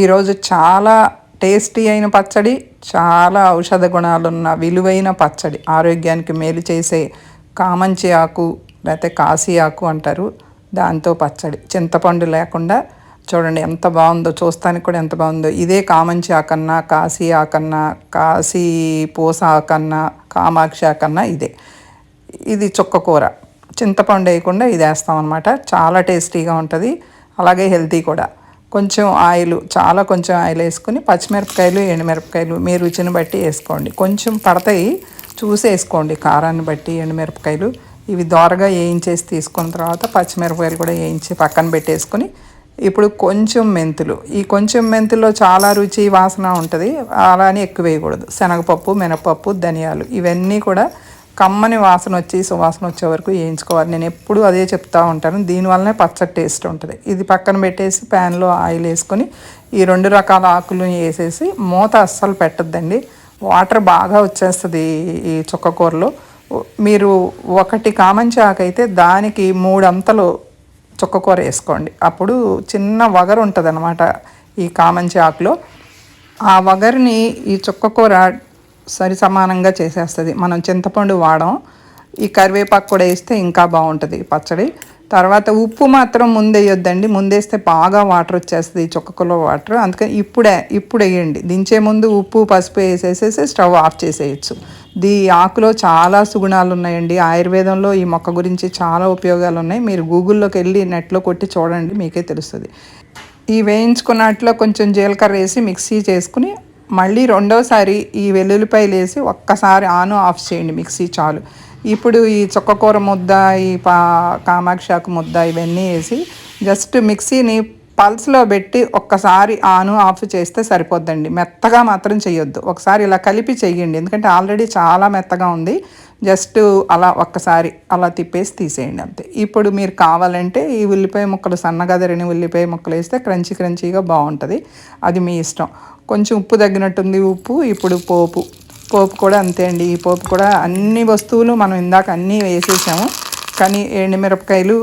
ఈరోజు చాలా టేస్టీ అయిన పచ్చడి చాలా ఔషధ గుణాలున్న విలువైన పచ్చడి. ఆరోగ్యానికి మేలు చేసే కామంచి ఆకు లేకపోతే కాశీ ఆకు అంటారు. దాంతో పచ్చడి. చింతపండు లేకుండా చూడండి ఎంత బాగుందో చూస్తానికి కూడా ఎంత బాగుందో. ఇదే కామంచి ఆకన్నా కాశీ ఆకన్నా కాశీ పూస ఆకన్నా కామాక్షి ఆకన్నా ఇదే. ఇది చుక్క కూర. చింతపండు వేయకుండా ఇది వేస్తాం అనమాట చాలా టేస్టీగా ఉంటుంది. అలాగే హెల్తీ కూడా. కొంచెం ఆయిల్ చాలా కొంచెం ఆయిల్ వేసుకుని పచ్చిమిరపకాయలు ఎండుమిరపకాయలు మీ రుచిని బట్టి వేసుకోండి. కొంచెం పడతాయి చూసి వేసుకోండి. కారాన్ని బట్టి ఎండుమిరపకాయలు ఇవి దోరగా వేయించేసి తీసుకున్న తర్వాత పచ్చిమిరపకాయలు కూడా వేయించి పక్కన పెట్టేసుకొని ఇప్పుడు కొంచెం మెంతులు. ఈ కొంచెం మెంతుల్లో చాలా రుచి వాసన ఉంటుంది. అలానే ఎక్కువ వేయకూడదు. శనగపప్పు మినపప్పు ధనియాలు ఇవన్నీ కూడా కమ్మని వాసన వచ్చి సువాసన వచ్చే వరకు వేయించుకోవాలి. నేను ఎప్పుడు అదే చెప్తూ ఉంటాను. దీనివల్లనే పచ్చడి టేస్ట్ ఉంటుంది. ఇది పక్కన పెట్టేసి ప్యాన్లో ఆయిల్ వేసుకొని ఈ రెండు రకాల ఆకులు వేసేసి మూత అస్సలు పెట్టద్దండి. వాటర్ బాగా వచ్చేస్తుంది ఈ చుక్కకూరలో మీరు ఒకటి కామంచి ఆకు అయితే దానికి మూడంతలు చుక్కకూర వేసుకోండి. అప్పుడు చిన్న వగరు ఉంటుంది అనమాట ఈ కామంచి ఆకులో. ఆ వగరిని ఈ చుక్కకూర సరి సమానంగా చేసేస్తుంది. మనం చింతపండు వాడం ఈ కరివేపాకు కూడా వేస్తే ఇంకా బాగుంటుంది పచ్చడి. తర్వాత ఉప్పు మాత్రం ముందేయొద్దండి ముందేస్తే బాగా వాటర్ వచ్చేస్తుంది చుక్కకులో వాటర్. అందుకని ఇప్పుడే ఇప్పుడు వేయండి. దించే ముందు ఉప్పు పసుపు వేసేసేసి స్టవ్ ఆఫ్ చేసేయచ్చు. దీ ఆకులో చాలా సుగుణాలు ఉన్నాయండి. ఆయుర్వేదంలో ఈ మొక్క గురించి చాలా ఉపయోగాలు ఉన్నాయి. మీరు గూగుల్లోకి వెళ్ళి నెట్లో కొట్టి చూడండి మీకే తెలుస్తుంది. ఈ వేయించుకున్నట్లో కొంచెం జీలకర్ర వేసి మిక్సీ చేసుకుని మళ్ళీ రెండోసారి ఈ వెల్లుల్లిపాయలు వేసి ఒక్కసారి ఆన్ ఆఫ్ చేయండి మిక్సీ చాలు. ఇప్పుడు ఈ చుక్కకూర ముద్ద ఈ పా కామాక్షాకు ముద్ద ఇవన్నీ వేసి జస్ట్ మిక్సీని పల్స్లో పెట్టి ఒక్కసారి ఆను ఆఫ్ చేస్తే సరిపోద్దండి. మెత్తగా మాత్రం చేయొద్దు. ఒకసారి ఇలా కలిపి చేయండి. ఎందుకంటే ఆల్రెడీ చాలా మెత్తగా ఉంది. జస్ట్ అలా ఒక్కసారి అలా తిప్పేసి తీసేయండి అంతే. ఇప్పుడు మీరు కావాలంటే ఈ ఉల్లిపాయ ముక్కలు సన్నగా తరిగిన ఉల్లిపాయ ముక్కలు వేస్తే క్రంచీ క్రంచీగా బాగుంటుంది. అది మీ ఇష్టం. కొంచెం ఉప్పు తగ్గినట్టుంది ఉప్పు ఇప్పుడు పోపు. పోపు కూడా అంతే అండి. ఈ పోపు కూడా అన్ని వస్తువులు మనం ఇందాక అన్నీ వేసేసాము. కానీ ఎండుమిరపకాయలు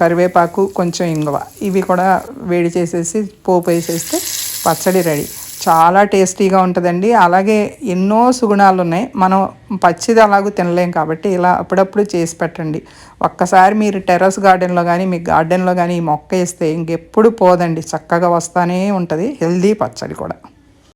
కరివేపాకు కొంచెం ఇంగువ. ఇవి కూడా వేడి చేసేసి పోపు వేసేస్తే పచ్చడి రెడీ. చాలా టేస్టీగా ఉంటుందండి. అలాగే ఎన్నో సుగుణాలు ఉన్నాయి మనం పచ్చిది అలాగూ తినలేం కాబట్టి ఇలా అప్పుడప్పుడు చేసి పెట్టండి. ఒక్కసారి మీరు టెర్రస్ గార్డెన్లో కానీ మీ గార్డెన్లో కానీ ఈ మొక్క వేస్తే ఇంకెప్పుడు పోదండి. చక్కగా వస్తానే ఉంటుంది. హెల్దీ పచ్చడి కూడా.